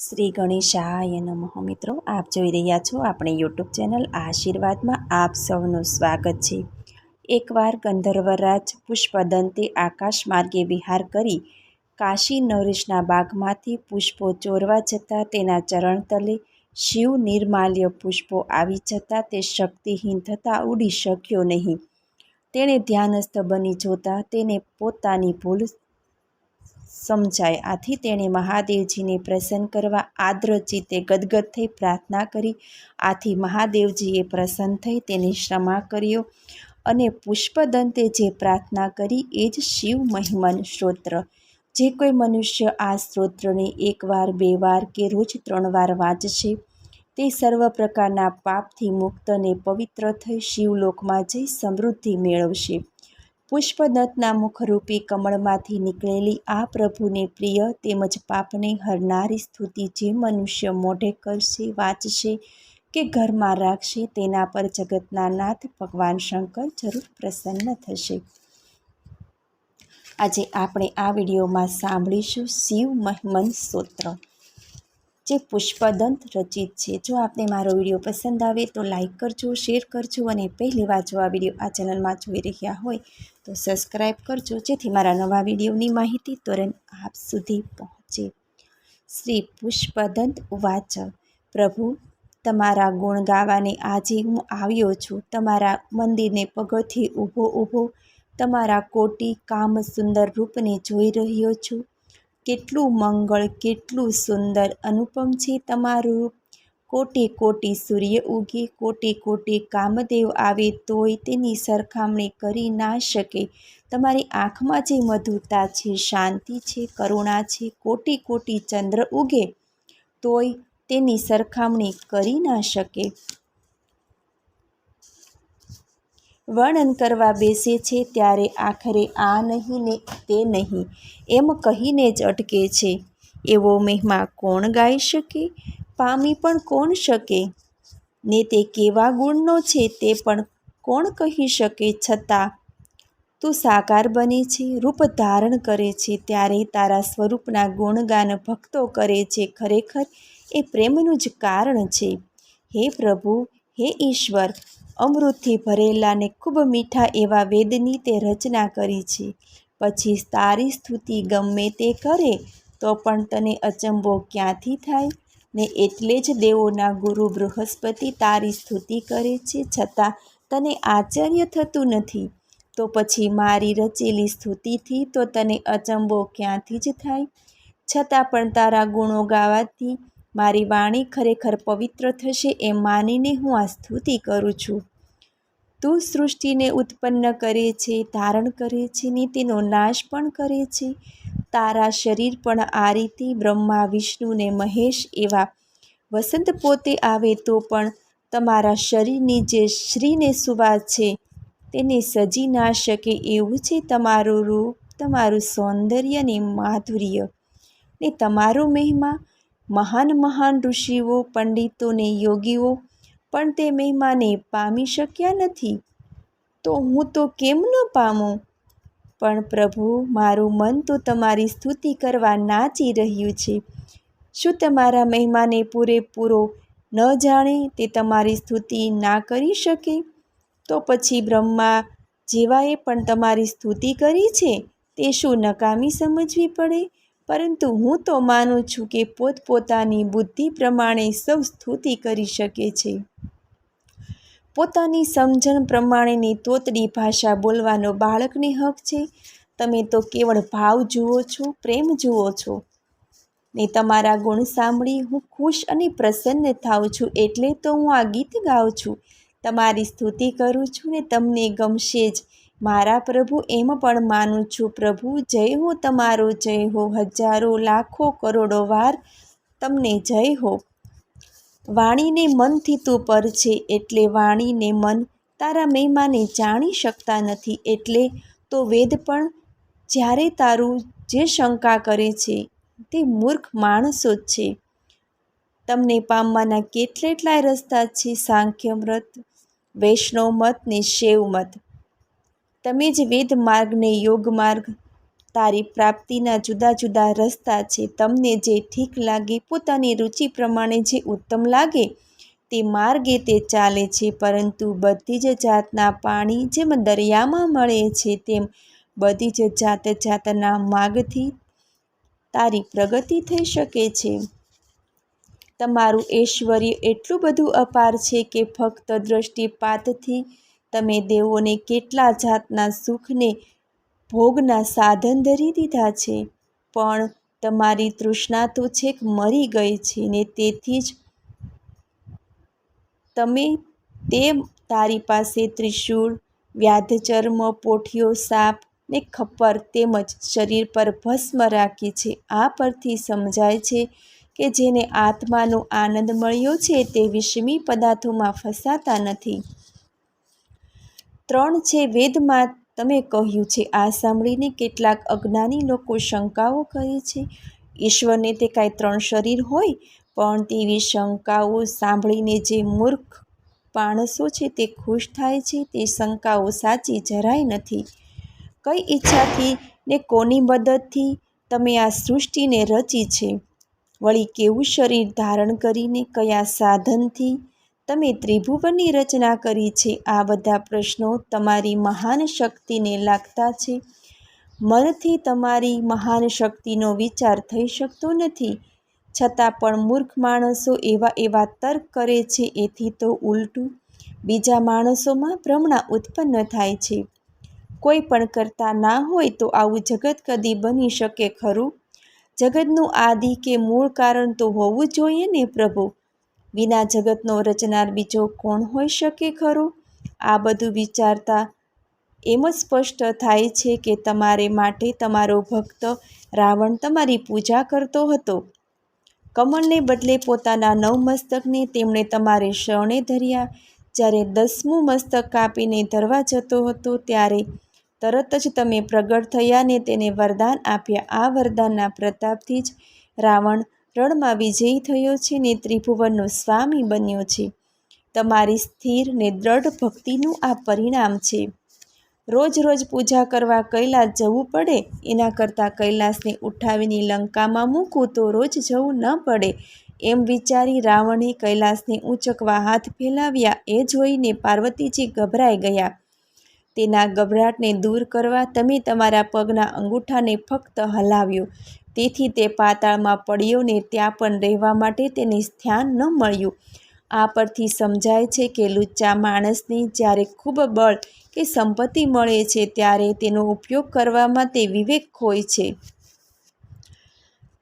શ્રી ગણેશાય નમઃ. મિત્રો, આપ જોઈ રહ્યા છો આપણે યુટ્યુબ ચેનલ આશીર્વાદમાં આપ સૌનું સ્વાગત છે. એકવાર ગંધર્વરાજ પુષ્પદંતે આકાશ માર્ગે વિહાર કરી કાશી નરેશના બાગમાંથી પુષ્પો ચોરવા જતાં તેના ચરણ તલે શિવ નિર્માલ્ય પુષ્પો આવી જતાં તે શક્તિહીન થતાં ઉડી શક્યો નહીં. તેણે ધ્યાનસ્થ બની જોતાં તેને પોતાની ભૂલ સમજાય. આથી તેણે મહાદેવજીને પ્રસન્ન કરવા આદ્ર ચિત્તે ગદગદ થઈ પ્રાર્થના કરી. આથી મહાદેવજીએ પ્રસન્ન થઈ તેને ક્ષમા કર્યો અને પુષ્પદંતે જે પ્રાર્થના કરી એ જ શિવ મહિમન સ્તોત્ર જે કોઈ મનુષ્ય આ સ્ત્રોત્રને એકવાર બે વાર કે રોજ ત્રણ વાર વાંચશે, તે સર્વ પ્રકારના પાપથી મુક્ત અને પવિત્ર થઈ શિવલોકમાં જઈ સમૃદ્ધિ મેળવશે. પુષ્પદત્તના મુખરૂપી કમળમાંથી નીકળેલી આ પ્રભુને પ્રિય તેમજ પાપને હરનારી સ્તુતિ જે મનુષ્ય મોઢે કરશે, વાંચશે કે ઘરમાં રાખશે તેના પર જગતના નાથ ભગવાન શંકર જરૂર પ્રસન્ન થશે. આજે આપણે આ વિડીયોમાં સાંભળીશું શિવ મહિમન સ્તોત્ર. જે પુષ્પદંત રચિત છે. જો આપને મારો વીડિયો પસંદ આવે તો લાઈક કરજો, શેર કરજો અને પહેલી વાર જો આ વીડિયો આ ચેનલમાં જોઈ રહ્યા હોય તો સબસ્ક્રાઈબ કરજો. જેથી મારા નવા વિડીયોની માહિતી તુરંત આપ સુધી પહોંચે. શ્રી પુષ્પદંત ઉવાચ પ્રભુ, તમારા ગુણ ગાવાને આજે હું આવ્યો છું. તમારા મંદિરને પગથી ઊભો ઊભો તમારા કોટી કામ સુંદર રૂપને જોઈ રહ્યો છું. કેટલું મંગળ, કેટલું સુંદર અનુપમ છે તમારું. કોટી કોટી સૂર્ય ઉગે, કોટી કોટી કામદેવ આવે તોય તેની સરખામણી કરી ના શકે. તમારી આંખમાં જે મધુરતા છે, શાંતિ છે, કરુણા છે, કોટી કોટી ચંદ્ર ઉગે તોય તેની સરખામણી કરી ના શકે. વર્ણન કરવા બેસે છે ત્યારે આખરે આ નહીં ને તે નહીં. એમ કહીને જ અટકે છે. એવો મહિમા કોણ ગાઈ શકે? પામી પણ કોણ શકે? ને તે કેવા ગુણનો છે તે પણ કોણ કહી શકે છતાં? તું સાકાર બને છે, રૂપ ધારણ કરે છે, ત્યારે તારા સ્વરૂપના ગુણગાન ભક્તો કરે છે, ખરેખર એ પ્રેમનું જ કારણ છે. હે પ્રભુ, હે ઈશ્વર અમૃતથી ભરેલા ને ખૂબ મીઠા એવા વેદની તે રચના કરી છે. પછી તારી સ્તુતિ ગમે તે કરે, તો પણ તને અચંબો ક્યાંથી થાય? ને એટલે જ દેવોના ગુરુ બૃહસ્પતિ તારી સ્તુતિ કરે છે, છતાં તને આશ્ચર્ય થતું નથી. તો પછી મારી રચેલી સ્તુતિથી તો તને અચંબો ક્યાંથી જ થાય? છતાં પણ તારા ગુણો ગાવાથી મારી વાણી ખરેખર પવિત્ર થશે એમ માનીને હું આ સ્તુતિ કરું છું. તું સૃષ્ટિને ઉત્પન્ન કરે છે, ધારણ કરે છે ને તેનો નાશ પણ કરે છે. તારા શરીર પણ આ રીતે બ્રહ્મા, વિષ્ણુ ને મહેશ એવા વસંત પોતે આવે તો પણ તમારા શરીરની જે શ્રીને સુવાસ છે તેને સજી ના શકે એવું છે તમારું રૂપ, તમારું સૌંદર્ય ને માધુર્ય. ને તમારો મહિમા મહાન મહાન ઋષિઓ, પંડિતોને, યોગીઓ પણ તે મહેમાને પામી શક્યા નથી. તો હું તો કેમ ન પામું? પણ પ્રભુ, મારું મન તો તમારી સ્તુતિ કરવા નાચી રહ્યું છે. શું તમારા મહેમાને પૂરેપૂરો ન જાણે તે તમારી સ્તુતિ ના કરી શકે? તો પછી બ્રહ્મા જેવાએ પણ તમારી સ્તુતિ કરી છે, તે શું નકામી સમજવી પડે? પરંતુ હું તો માનું છું કે પોતપોતાની બુદ્ધિ પ્રમાણે સૌ સ્તુતિ કરી શકે છે. પોતાની સમજણ પ્રમાણેની તોતડી ભાષા બોલવાનો બાળકને હક છે. તમે તો કેવળ ભાવ જુઓ છો, પ્રેમ જુઓ છો. ને તમારા ગુણ સાંભળી હું ખુશ અને પ્રસન્ન થાઉં છું એટલે તો હું આ ગીત ગાઉં છું. તમારી સ્તુતિ કરું છું ને તમને ગમશે જ. મારા પ્રભુ એમ પણ માનું છું, પ્રભુ, જય હો તમારો, જય હો હજારો, લાખો કરોડો વાર તમને જય હો. વાણીને મનથી તું પર છે એટલે વાણીને મન તારા મહિમાને જાણી શકતા નથી, એટલે તો વેદ પણ જ્યારે તારું જે શંકા કરે છે, તે મૂર્ખ માણસો જ છે. તમને પામવાના કેટલેટલાય રસ્તા છે, સાંખ્ય મત, વૈષ્ણવ મત ને શૈવ મત. તમે જ વેદ માર્ગને યોગ માર્ગ. તારી પ્રાપ્તિના જુદા જુદા રસ્તા છે. તમને જે ઠીક લાગે, પોતાની રુચિ પ્રમાણે જે ઉત્તમ લાગે, તે માર્ગે તે ચાલે છે. પરંતુ બધી જ જાતના પાણી જેમ દરિયામાં મળે છે, તેમ બધી જ જાત જાતના માર્ગથી તારી પ્રગતિ થઈ શકે છે. તમારું ઐશ્વર્ય એટલું બધું અપાર છે કે ફક્ત દૃષ્ટિપાતથી તમે દેવોને કેટલા જાતના સુખને ભોગના સાધન ધરી દીધા છે. પણ તમારી તૃષ્ણા તો છેક મરી ગઈ છે ને તેથી જ તમે તે તારી પાસે ત્રિશૂળ, વ્યાધચર્મ પોઠિયો સાપ ને ખપ્પર તેમજ શરીર પર ભસ્મ રાખી છે. આ પરથી સમજાય છે કે જેને આત્માનો આનંદ મળ્યો છે તે વિષમી પદાર્થોમાં ફસાતા નથી. ત્રણ છે વેદમાં તમે કહ્યું છે, આ સાંભળીને કેટલાક અજ્ઞાની લોકો શંકાઓ કરે છે. ઈશ્વરને તે કાંઈ ત્રણ શરીર હોય, પણ તેવી શંકાઓ સાંભળીને જે મૂર્ખ માણસો છે તે ખુશ થાય છે, તે શંકાઓ સાચી જરાય નથી. કઈ ઈચ્છાથી ને કોની મદદથી તમે આ સૃષ્ટિને રચી છે? વળી કેવું શરીર ધારણ કરીને, કયા સાધનથી તમે ત્રિભુવનની રચના કરી છે. આ બધા પ્રશ્નો તમારી મહાન શક્તિને લાગતા છે. મનથી તમારી મહાન શક્તિનો વિચાર થઈ શકતો નથી. છતાં પણ મૂર્ખ માણસો એવા એવા તર્ક કરે છે, એથી તો ઉલટું. બીજા માણસોમાં ભ્રમણા ઉત્પન્ન થાય છે. કોઈ પણ કરતા ના હોય તો આવું જગત કદી બની શકે ખરું? જગતનું આદિ કે મૂળ કારણ તો હોવું જોઈએ ને પ્રભુ? વિના જગતનો રચનાર બીજો કોણ હોઈ શકે ખરો? આ બધું વિચારતા એમ જ સ્પષ્ટ થાય છે કે તમારે માટે તમારો ભક્ત રાવણ તમારી પૂજા કરતો હતો. કમળને બદલે પોતાના નવ મસ્તકને તેમણે તમારે શરણે ધર્યા. જ્યારે દસમું મસ્તક કાપીને ધરવા જતો હતો ત્યારે તરત જ તમે પ્રગટ થયા ને તેને વરદાન આપ્યા. આ વરદાનના પ્રતાપથી જ રાવણ રણમાં વિજયી થયો છે ને ત્રિભુવનનો સ્વામી બન્યો છે. તમારી સ્થિર ને દ્રઢ ભક્તિનું આ પરિણામ છે. રોજ રોજ પૂજા કરવા કૈલાસ જવું પડે, એના કરતાં કૈલાસને ઉઠાવીને લંકામાં મૂકું તો રોજ જવું ન પડે. એમ વિચારી રાવણે કૈલાસને ઊંચકવા હાથ ફેલાવ્યા, એ જોઈને પાર્વતીજી ગભરાઈ ગયા. તેના ગભરાટને દૂર કરવા તમે તમારા પગના અંગૂઠાને ફક્ત હલાવ્યો. તેથી તે પાતાળમાં પડ્યો ને ત્યાં પણ રહેવા માટે તેને સ્થાન ન મળ્યું. આ પરથી સમજાય છે કે લુચ્ચા માણસને જ્યારે ખૂબ બળ કે સંપત્તિ મળે છે ત્યારે તેનો ઉપયોગ કરવામાં તે વિવેક હોય છે.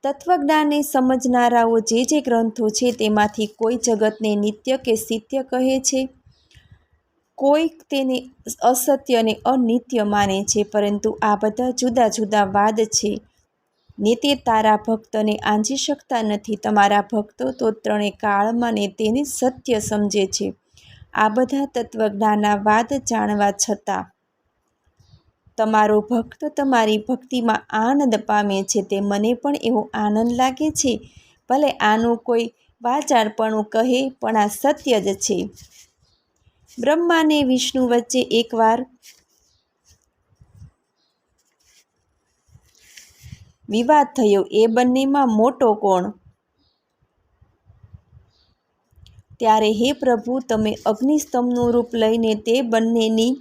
તત્વજ્ઞાનને સમજનારાઓ જે જે ગ્રંથો છે તેમાંથી કોઈ જગતને નિત્ય કે સિત્ય કહે છે. કોઈ તેને અસત્યને અનિત્ય માને છે, પરંતુ આ બધા જુદા જુદા વાદ છે. ને તે તારા ભક્તને આંજી શકતા નથી. તમારા ભક્તો તો ત્રણે કાળમાં ને તેને સત્ય સમજે છે. આ બધા તત્વજ્ઞાના વાદ જાણવા છતાં તમારો ભક્ત તમારી ભક્તિમાં આનંદ પામે છે. તે મને પણ એવો આનંદ લાગે છે. ભલે આનું કોઈ વાચાળપણું કહે, પણ આ સત્ય જ છે. બ્રહ્મા ને વિષ્ણુ વચ્ચે એકવાર વિવાદ થયો. એ બંનેમાં મોટો કોણ? ત્યારે હે પ્રભુ, તમે અગ્નિસ્તંભનું રૂપ લઈને તે બંનેની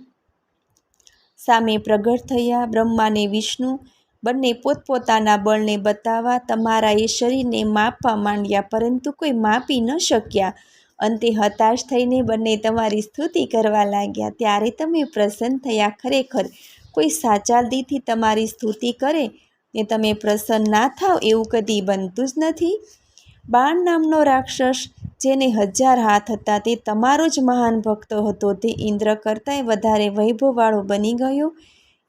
સામે પ્રગટ થયા. બ્રહ્માને વિષ્ણુ બંને પોતપોતાના બળને બતાવવા તમારા એ શરીરને માપવા માંડ્યા, પરંતુ કોઈ માપી ન શક્યા. અંતે હતાશ થઈને બંને તમારી સ્તુતિ કરવા લાગ્યા. ત્યારે તમે પ્રસન્ન થયા. ખરેખર કોઈ સાચા દિલથી તમારી સ્તુતિ કરે ને તમે પ્રસન્ન ના થાવ એવું કદી બનતું જ નથી. બાણ નામનો રાક્ષસ જેને હજાર હાથ હતા તે તમારો જ મહાન ભક્ત હતો તે ઇન્દ્ર કરતાંય વધારે વૈભવવાળો બની ગયો.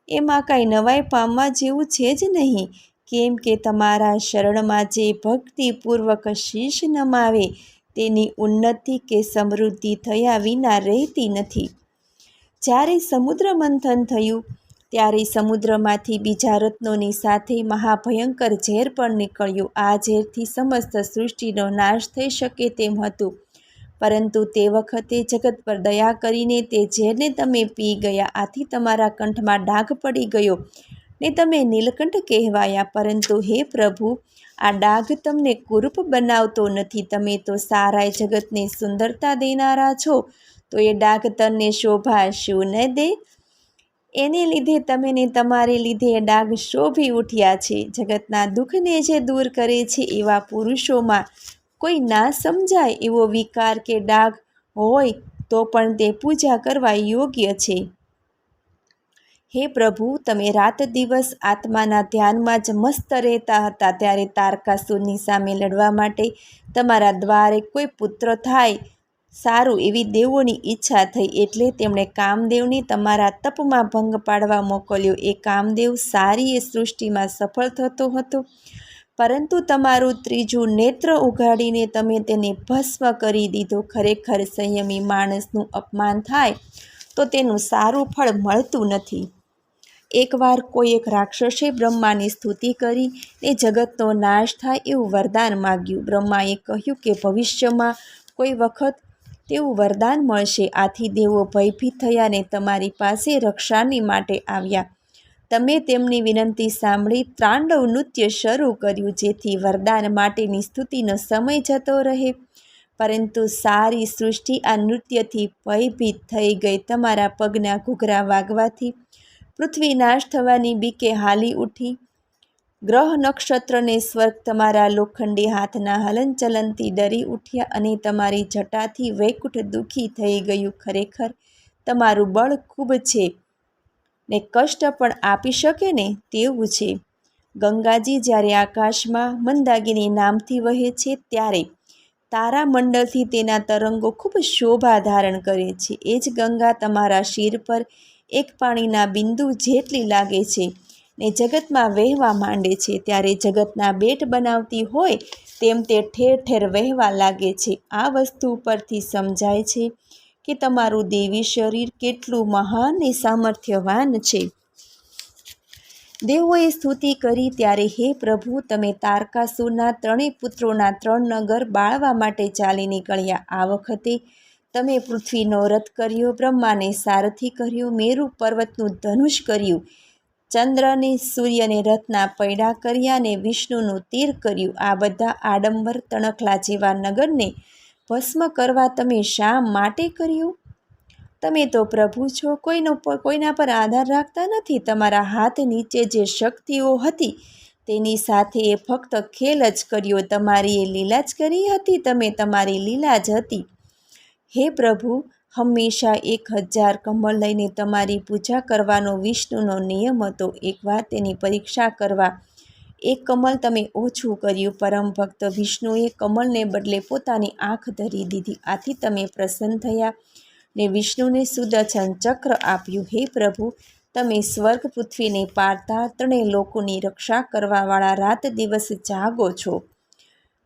એમાં કાંઈ નવાઈ પામવા જેવું છે જ નહીં. કેમ કે તમારા શરણમાં જે ભક્તિપૂર્વક શીશ નમાવે તેની ઉન્નતિ કે સમૃદ્ધિ થયા વિના રહેતી નથી. જ્યારે સમુદ્ર મંથન થયું ત્યારે સમુદ્રમાંથી બીજા રત્નોની સાથે મહાભયંકર ઝેર પણ નીકળ્યું. આ ઝેરથી સમસ્ત સૃષ્ટિનો નાશ થઈ શકે તેમ હતું. પરંતુ તે વખતે જગત પર દયા કરીને તે ઝેરને તમે પી ગયા. આથી તમારા કંઠમાં ડાઘ પડી ગયો. ને તમે નીલકંઠ કહેવાયા. પરંતુ હે પ્રભુ, આ ડાઘ તમને કુરૂપ બનાવતો નથી. તમે તો સારાય જગતને સુંદરતા દેનારા છો. તો એ ડાઘ તને શોભા શું ન દે? એને લીધે તમે ને તમારે લીધે ડાઘ શોભી ઉઠ્યા છે. જગતના દુઃખને જે દૂર કરે છે એવા પુરુષોમાં કોઈ ના સમજાય એવો વિકાર કે ડાઘ હોય તો પણ તે પૂજા કરવા યોગ્ય છે. હે પ્રભુ, તમે રાત દિવસ આત્માના ધ્યાનમાં જ મસ્ત રહેતા હતા. ત્યારે તારકાસુરની સામે લડવા માટે તમારા દ્વારે કોઈ પુત્ર થાય સારું એવી દેવોની ઈચ્છા થઈ એટલે તેમણે કામદેવને તમારા તપમાં ભંગ પાડવા મોકલ્યો. એ કામદેવ સારી એ સૃષ્ટિમાં સફળ થતો હતો. પરંતુ તમારું ત્રીજું નેત્ર ઉઘાડીને તમે તેને ભસ્મ કરી દીધો. ખરેખર સંયમી માણસનું અપમાન થાય તો તેનું સારું ફળ મળતું નથી. એકવાર કોઈ એક રાક્ષસે બ્રહ્માની સ્તુતિ કરી ને જગતનો નાશ થાય એવું વરદાન માગ્યું. બ્રહ્માએ કહ્યું કે ભવિષ્યમાં કોઈ વખત તેવું વરદાન મળશે. આથી દેવો ભયભીત થયા ને તમારી પાસે રક્ષાની માટે આવ્યા. તમે તેમની વિનંતી સાંભળી ત્રાંડવ નૃત્ય શરૂ કર્યું, જેથી વરદાન માટેની સ્તુતિનો સમય જતો રહે. પરંતુ સારી સૃષ્ટિ આ નૃત્યથી ભયભીત થઈ ગઈ તમારા પગના ઘૂઘરા વાગવાથી. પૃથ્વી નાશ થવાની બીકે હાલી ઉઠી. ગ્રહ નક્ષત્રને સ્વર્ગ તમારા લોખંડી હાથના હલનચલનથી ડરી ઉઠ્યા અને તમારી જટાથી વૈકુંઠ દુઃખી થઈ ગયું ખરેખર. તમારું બળ ખૂબ છે. ને કષ્ટ પણ આપી શકે ને તેવું છે. ગંગાજી જ્યારે આકાશમાં મંદાગીની નામથી વહે છે ત્યારે તારામંડળથી તેના તરંગો ખૂબ શોભા ધારણ કરે છે. એ જ ગંગા તમારા શિર પર એક પાણીના બિંદુ જેટલી લાગે છે. ને જગતમાં વહેવા માંડે છે. ત્યારે જગતના બેટ બનાવતી હોય તેમ તે ઠેર ઠેર વહેવા લાગે છે. આ વસ્તુ પરથી સમજાય છે કે તમારું દેવી શરીર કેટલું મહાન ને સામર્થ્યવાન છે. દેવોએ સ્તુતિ કરી ત્યારે, હે પ્રભુ, તમે તારકાસુરના ત્રણેય પુત્રોના ત્રણ નગર બાળવા માટે ચાલી નીકળ્યા. આ વખતે તમે પૃથ્વીનો રથ કર્યો, બ્રહ્માને સારથી કર્યો, મેરુ પર્વતનું ધનુષ કર્યું. ચંદ્રને સૂર્યને રથના પૈડા કર્યા ને વિષ્ણુનું તીર કર્યું. આ બધા આડંબર તણખલા જેવા નગરને ભસ્મ કરવા તમે શા માટે કર્યું? તમે તો પ્રભુ છો, કોઈનો કોઈના પર આધાર રાખતા નથી. તમારા હાથ નીચે જે શક્તિઓ હતી, તેની સાથે એ ફક્ત ખેલ જ કર્યો. તમારી એ લીલા જ કરી હતી, તમે તમારી લીલા જ હતી. હે પ્રભુ હંમેશા એક હજાર કમળ લઈને તમારી પૂજા કરવાનો વિષ્ણુનો નિયમ હતો. એકવાર તેની પરીક્ષા કરવા એક કમળ તમે ઓછું કર્યું. પરમ ભક્ત વિષ્ણુએ કમળને બદલે પોતાની આંખ ધરી દીધી. આથી તમે પ્રસન્ન થયા ને વિષ્ણુને સુદર્શન ચક્ર આપ્યું. હે પ્રભુ, તમે સ્વર્ગ પૃથ્વીને પારતા ત્રણેય લોકોની રક્ષા કરવાવાળા રાત દિવસ જાગો છો.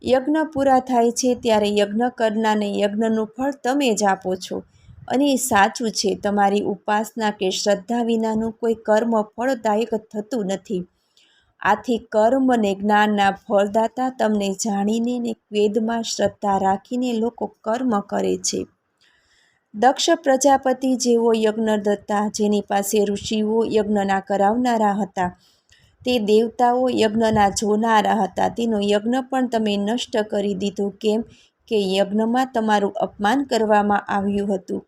યજ્ઞ પૂરા થાય છે ત્યારે યજ્ઞ કરનારને યજ્ઞનું ફળ તમે જ આપો છો. અને એ સાચું છે, તમારી ઉપાસના કે શ્રદ્ધા વિનાનું કોઈ કર્મ ફળદાયક થતું નથી. આથી કર્મ અને જ્ઞાનના ફળદાતા તમને જાણીને ને વેદમાં શ્રદ્ધા રાખીને લોકો કર્મ કરે છે. દક્ષ પ્રજાપતિ જેવો યજ્ઞદત્તા, જેની પાસે ઋષિઓ યજ્ઞના કરાવનારા હતા તે દેવતાઓ યજ્ઞના જોનારા હતા. તેનો યજ્ઞ પણ તમે નષ્ટ કરી દીધો. કેમ કે યજ્ઞમાં તમારું અપમાન કરવામાં આવ્યું હતું.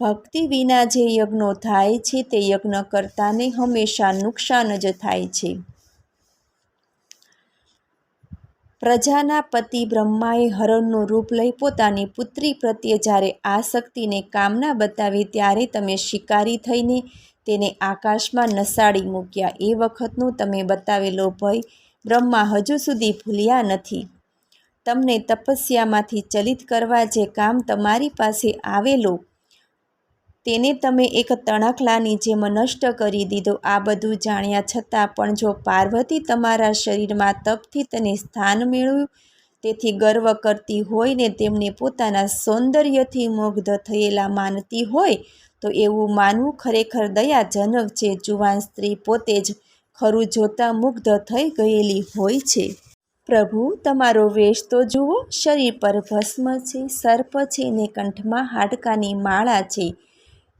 ભક્તિ વિના જે યજ્ઞો થાય છે તે યજ્ઞ કરતાને હંમેશા નુકસાન જ થાય છે. પ્રજાના પતિ બ્રહ્માએ હરણનું રૂપ લઈ પોતાની પુત્રી પ્રત્યે જ્યારે આ શક્તિને કામના બતાવી ત્યારે તમે શિકારી થઈને તેને આકાશમાં નસાડી મૂક્યા. એ વખતનો તમે બતાવેલો ભય બ્રહ્મા હજુ સુધી ભૂલ્યા નથી. તમને તપસ્યામાંથી ચલિત કરવા જે કામ તમારી પાસે આવેલો, તેને તમે એક તણખલાની જેમ નષ્ટ કરી દીધો. આ બધું જાણ્યા છતાં પણ જો પાર્વતી તમારા શરીરમાં તપથી તેને સ્થાન મેળવ્યું, તેથી ગર્વ કરતી હોય ને તેમને પોતાના સૌંદર્યથી મુગ્ધ થયેલા માનતી હોય તો એવું માનવું ખરેખર દયાજનક છે. જુવાન સ્ત્રી પોતે જ ખરું જોતા મુગ્ધ થઈ ગયેલી હોય છે. પ્રભુ, તમારો વેશ તો જુઓ, શરીર પર ભસ્મ છે, સર્પ છે ને કંઠમાં હાડકાની માળા છે.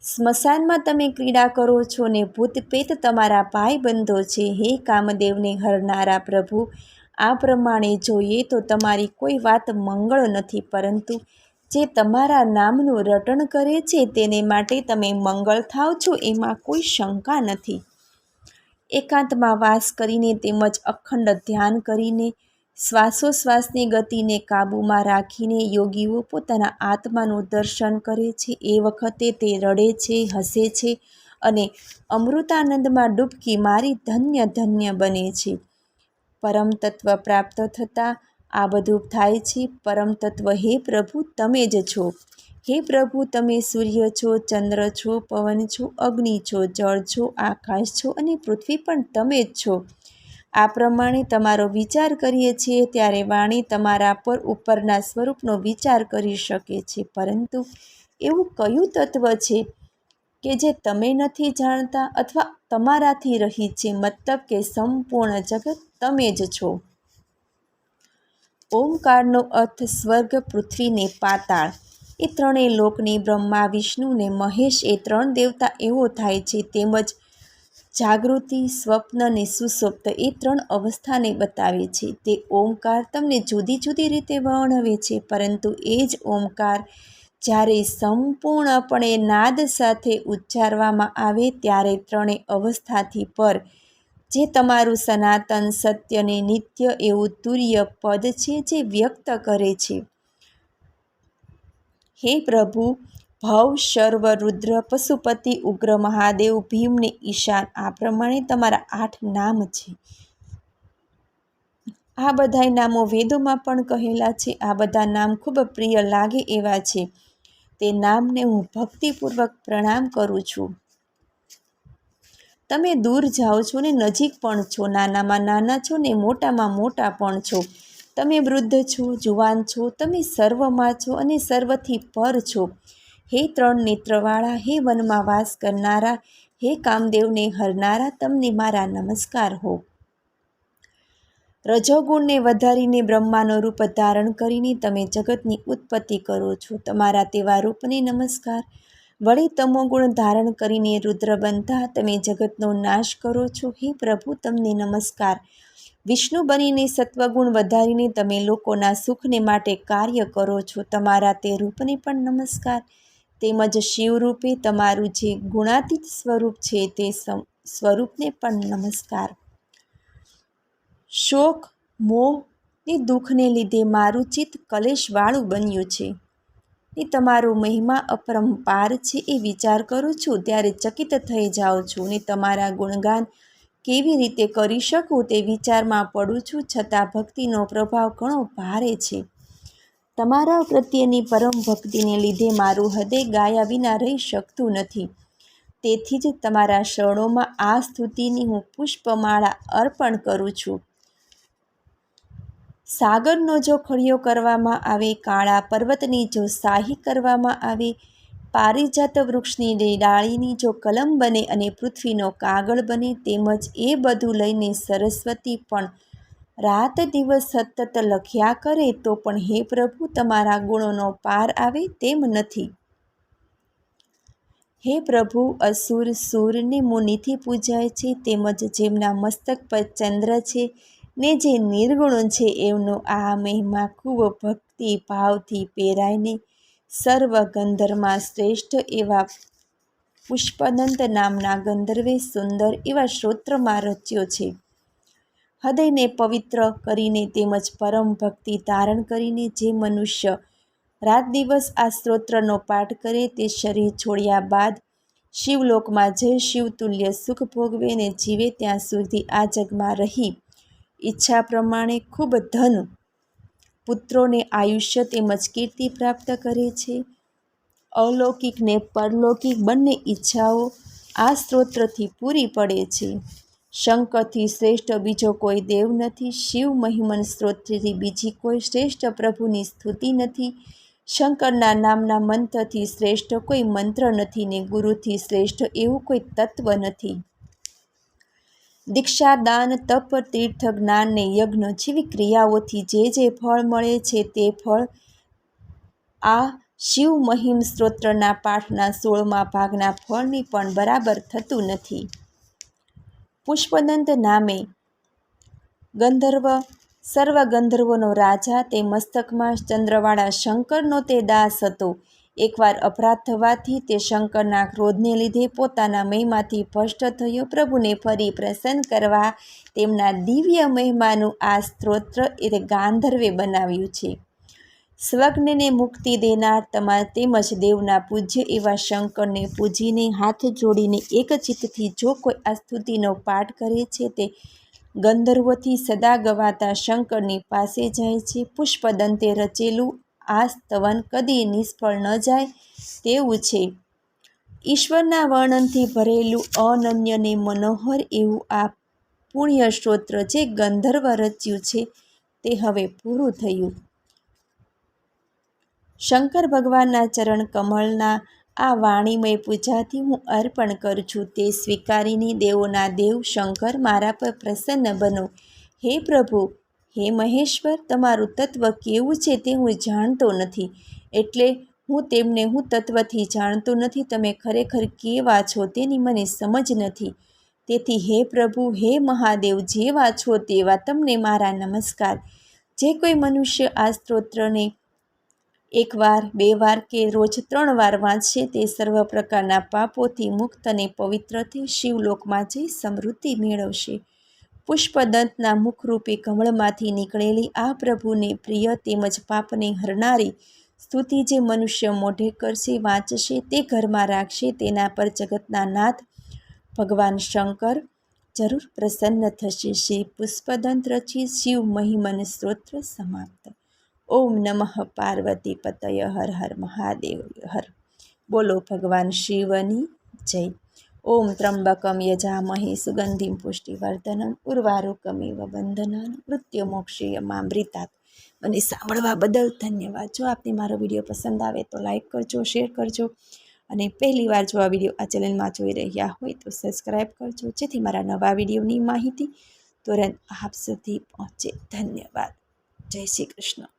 સ્મશાનમાં તમે ક્રીડા કરો છો ને ભૂત પ્રેત તમારા ભાઈબંધો છે. હે કામદેવને હરનારા પ્રભુ, આ પ્રમાણે જોઈએ તો તમારી કોઈ વાત મંગળ નથી, પરંતુ જે તમારા નામનું રટણ કરે છે તેને માટે તમે મંગળ થાવ છો, એમાં કોઈ શંકા નથી. એકાંતમાં વાસ કરીને તેમજ અખંડ ધ્યાન કરીને શ્વાસોશ્વાસની ગતિને કાબૂમાં રાખીને યોગીઓ પોતાના આત્માનું દર્શન કરે છે. એ વખતે તે રડે છે, હસે છે અને અમૃતાનંદમાં ડૂબકી મારી ધન્ય ધન્ય બને છે. પરમ પ્રાપ્ત થતાં આ બધું થાય છે. પરમ તત્વ હે પ્રભુ, તમે જ છો. હે પ્રભુ, તમે સૂર્ય છો, ચંદ્ર છો, પવન છો, અગ્નિ છો, જળ છો, આકાશ છો અને પૃથ્વી પણ તમે જ છો. આ પ્રમાણે તમારો વિચાર કરીએ છીએ ત્યારે વાણી તમારા પર ઉપરના સ્વરૂપનો વિચાર કરી શકે છે. પરંતુ એવું કયું તત્વ છે કે જે તમે નથી જાણતા અથવા તમારાથી રહી છે? મતલબ કે સંપૂર્ણ જગત તમે જ છો. ઓમકારનો અર્થ સ્વર્ગ, પૃથ્વીને પાતાળ. એ ત્રણેય લોકને બ્રહ્મા, વિષ્ણુ ને મહેશ એ ત્રણ દેવતા એવો થાય છે તેમજ જાગૃતિ, સ્વપ્ન ને સુસુપ્ત એ ત્રણ અવસ્થાને બતાવે છે. તે ઓમકાર તમને જુદી જુદી રીતે વર્ણવે છે, પરંતુ એ જ ઓમકાર જ્યારે સંપૂર્ણપણે નાદ સાથે ઉચ્ચારવામાં આવે ત્યારે ત્રણેય અવસ્થાથી પર જે તમારું સનાતન સત્યને નિત્ય એવું તુર્ય પદ છે જે વ્યક્ત કરે છે. હે પ્રભુ, ભવ શર્વ રુદ્ર, પશુપતિ, ઉગ્ર, મહાદેવ ભીમને ઈશાન આ પ્રમાણે તમારા આઠ નામ છે. આ બધાય નામો વેદોમાં પણ કહેલા છે. આ બધા નામ ખૂબ પ્રિય લાગે એવા છે. તે નામને હું ભક્તિપૂર્વક પ્રણામ કરું છું. તમે દૂર જાઓ છો ને નજીક પણ છો, નાનામાં નાના છો ને મોટામાં મોટા પણ છો. તમે વૃદ્ધ છો, જુવાન છો, તમે સર્વમાં છો અને સર્વથી પર છો. હે ત્રણ નેત્રવાળા, હે વનમાં વાસ કરનારા, હે કામદેવને હરનારા, તમને મારા નમસ્કાર હો. રજોગુણને વધારીને બ્રહ્માનો રૂપ ધારણ કરીને તમે જગતની ઉત્પત્તિ કરો છો. તમારા તેવા રૂપને નમસ્કાર. વળી તમોગુણ ધારણ કરીને રુદ્ર બનતા તમે જગતનો નાશ કરો છો. હે પ્રભુ, તમને નમસ્કાર. વિષ્ણુ બનીને સત્વગુણ વધારીને તમે લોકોના સુખને માટે કાર્ય કરો છો. તમારા તે રૂપને પણ નમસ્કાર. તેમજ શિવરૂપે તમારું જે ગુણાતીત સ્વરૂપ છે તે સ્વરૂપને પણ નમસ્કાર. શોક, મોહ ને દુઃખને લીધે મારું ચિત્ત કલેશવાળું બન્યું છે. ને તમારો મહિમા અપરંપાર છે એ વિચાર કરું છું, ત્યારે ચકિત થઈ જાઉં છું ને તમારા ગુણગાન કેવી રીતે કરી શકું તે વિચારમાં પડું છું, છતાં ભક્તિનો પ્રભાવ ઘણો ભારે છે. તમારા પ્રત્યેની પરમ ભક્તિને લીધે મારું હૃદય ગાયા વિના રહી શકતું નથી. તેથી જ તમારા શરણોમાં આ સ્તુતિની હું પુષ્પમાળા અર્પણ કરું છું. સાગરનો જો ખળિયો કરવામાં આવે, કાળા પર્વતની જો શાહી કરવામાં આવે, પારિજાત વૃક્ષની ડાળીની જો કલમ બને અને પૃથ્વીનો કાગળ બને, તેમજ એ બધું લઈને સરસ્વતી પણ રાત દિવસ સતત લખ્યા કરે, તો પણ હે પ્રભુ, તમારા ગુણોનો પાર આવે તેમ નથી. હે પ્રભુ, અસુર સૂરને મુનિથી પૂજાય છે, તેમજ જેમના મસ્તક પર ચંદ્ર છે ને જે નિર્ગુણ છે એમનો આ મહિમા ખૂબ ભક્તિ ભાવથી પહેરાઈને સર્વ ગંધર્વમાં શ્રેષ્ઠ એવા પુષ્પનંત નામના ગંધર્વે સુંદર એવા શ્રોત્રમાં રચ્યો છે. હૃદયને પવિત્ર કરીને તેમજ પરમ ભક્તિ ધારણ કરીને જે મનુષ્ય રાત દિવસ આ સ્ત્રોત્રનો પાઠ કરે તે શરીર છોડ્યા બાદ શિવલોકમાં જય શિવતુલ્ય સુખ ભોગવે ને જીવે ત્યાં સુધી આ જગમાં રહી. ઈચ્છા પ્રમાણે ખૂબ ધન પુત્રોને આયુષ્ય તેમજ કીર્તિ પ્રાપ્ત કરે છે. અલૌકિક ને પરલૌકિક બંને ઈચ્છાઓ આ સ્ત્રોત્રથી પૂરી પડે છે. શંકરથી શ્રેષ્ઠ બીજો કોઈ દેવ નથી. શિવ મહિમન સ્ત્રોત્રથી બીજી કોઈ શ્રેષ્ઠ પ્રભુની સ્તુતિ નથી. શંકરના નામના મંત્રથી શ્રેષ્ઠ કોઈ મંત્ર નથી ને ગુરુથી શ્રેષ્ઠ એવું કોઈ તત્વ નથી. દીક્ષા દાન તપ, તીર્થ, જ્ઞાન ને યજ્ઞ જેવી ક્રિયાઓથી જે જે ફળ મળે છે તે ફળ આ શિવ મહિમ સ્ત્રોત્રના પાઠના સોળમા ભાગના ફળની પણ બરાબર થતું નથી. પુષ્પનંદ નામે ગંધર્વ સર્વ ગંધર્વોનો રાજા તે મસ્તકમાં ચંદ્રવાળા શંકરનો તે દાસ હતો. એકવાર અપરાધ થવાથી તે શંકરના ક્રોધને લીધે પોતાના મહિમાથી ભ્રષ્ટ થયો. પ્રભુને ફરી પ્રસન્ન કરવા તેમના દિવ્ય મહિમાનું આ સ્ત્રોત્ર એ ગાંધર્વે બનાવ્યું છે. સ્વગ્નને મુક્તિ દેનાર તમા તેમજ દેવના પૂજ્ય એવા શંકરને પૂજીને હાથ જોડીને એક ચિત્તથી જો કોઈ આ સ્તુતિનો પાઠ કરે છે તે ગંધર્વોથી સદા ગવાતા શંકરની પાસે જાય છે. પુષ્પદંતે રચેલું આ સ્તવન કદી નિષ્ફળ ન જાય તેવું છે. ઈશ્વરના વર્ણનથી ભરેલું અનન્યને મનોહર એવું આ પુણ્ય સ્ત્રોત્ર જે ગંધર્વ રચ્યું છે તે હવે પૂરું થયું. શંકર ભગવાનના ચરણ કમળના આ વાણીમય પૂજાથી હું અર્પણ કરું છું. તે સ્વીકારીને દેવોના દેવ શંકર મારા પર પ્રસન્ન બનો. હે પ્રભુ હે મહેશ્વર, તમારું તત્વ કેવું છે તે હું જાણતો નથી. એટલે હું તેમને હું તત્વથી જાણતો નથી, તમે ખરેખર કેવા છો તેની મને સમજ નથી. તેથી હે પ્રભુ, હે મહાદેવ, જેવા છો તેવા તમને મારા નમસ્કાર. જે કોઈ મનુષ્ય આ સ્ત્રોત્રને એકવાર, બે વાર કે રોજ ત્રણ વાર વાંચશે, તે સર્વ પ્રકારના પાપોથી મુક્ત અને પવિત્રથી શિવલોકમાં જઈ સમૃદ્ધિ મેળવશે. પુષ્પદંતના મુખરૂપે કમળમાંથી નીકળેલી આ પ્રભુને પ્રિય તેમજ પાપને હરનારી સ્તુતિ જે મનુષ્ય મોઢે કરશે, વાંચશે, તે ઘરમાં રાખશે, તેના પર જગતના નાથ ભગવાન શંકર જરૂર પ્રસન્ન થશે. શ્રી પુષ્પદંત રચી શિવ મહિમન સ્ત્રોત્ર સમાપ્ત. ઓમ નમઃ પાર્વતી પતય હર હર મહાદેવ હર. બોલો ભગવાન શિવની જય. ઓમ ત્રંબકમ યજામહી સુગંધિમ પુષ્ટિવર્ધનમ ઉર્વારુકમેવ બંધનાન મૃત્યુમોક્ષીયમામૃતાત મને સાંભળવા બદલ ધન્યવાદ. જો આપને મારો વીડિયો પસંદ આવે તો લાઈક કરજો, શેર કરજો અને પહેલી વાર જો આ વીડિયો આ ચેનલમાં જોઈ રહ્યા હોય તો સબસ્ક્રાઈબ કરજો, જેથી મારા નવા વિડીયોની માહિતી તુરંત આપ સુધી પહોંચે. ધન્યવાદ. જય શ્રી કૃષ્ણ.